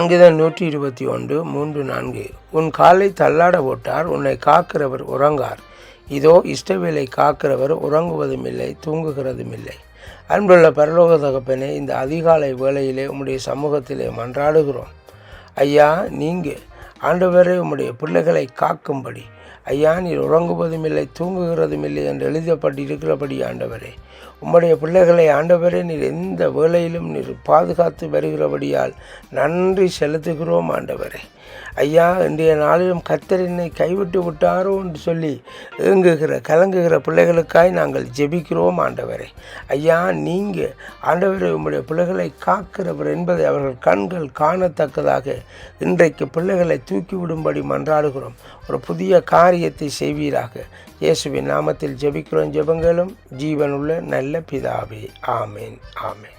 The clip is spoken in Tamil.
அங்குதான் நூற்றி இருபத்தி ஒன்று மூன்று நான்கு. உன் காலை தள்ளாட போட்டார் உன்னை காக்கிறவர் உறங்கார். இதோ இஷ்டவேலை காக்கிறவர் உறங்குவதும் இல்லை தூங்குகிறதும் இல்லை அன்புள்ள பரலோக தகப்பனே இந்த அதிகாலை வேளையிலே உம்முடைய சமூகத்திலே மன்றாடுகிறோம். ஐயா நீங்கள் ஆண்டவரே உம்முடைய பிள்ளைகளை காக்கும்படி. ஐயா நீர் உறங்குவதும் இல்லை தூங்குகிறதும் இல்லை என்று எழுதப்பட்டிருக்கிறபடி ஆண்டவரே. உம்முடைய பிள்ளைகளை ஆண்டவரே நீர் எந்த வேளையிலும் நீர் பாதுகாத்து வருகிறபடியால் நன்றி செலுத்துகிறோம் ஆண்டவரே. ஐயா இன்றைய நாளிலும் கத்தர் என்னை கைவிட்டு விட்டாரோ என்று சொல்லி ஏங்குகிற கலங்குகிற பிள்ளைகளுக்காய் நாங்கள் ஜெபிக்கிறோம் ஆண்டவரே. ஐயா நீங்கள் ஆண்டவரை உம்முடைய பிள்ளைகளை காக்கிறவர் என்பதை அவர்கள் கண்கள் காணத்தக்கதாக இன்றைக்கு பிள்ளைகளை தூக்கிவிடும்படி மன்றாடுகிறோம். ஒரு புதிய காரியத்தை செய்வீராக. இயேசுவின் நாமத்தில் ஜெபிக்கிறோம் ஜெபங்களும் ஜீவனுள்ள நல்ல பிதாவே. ஆமேன் ஆமேன்.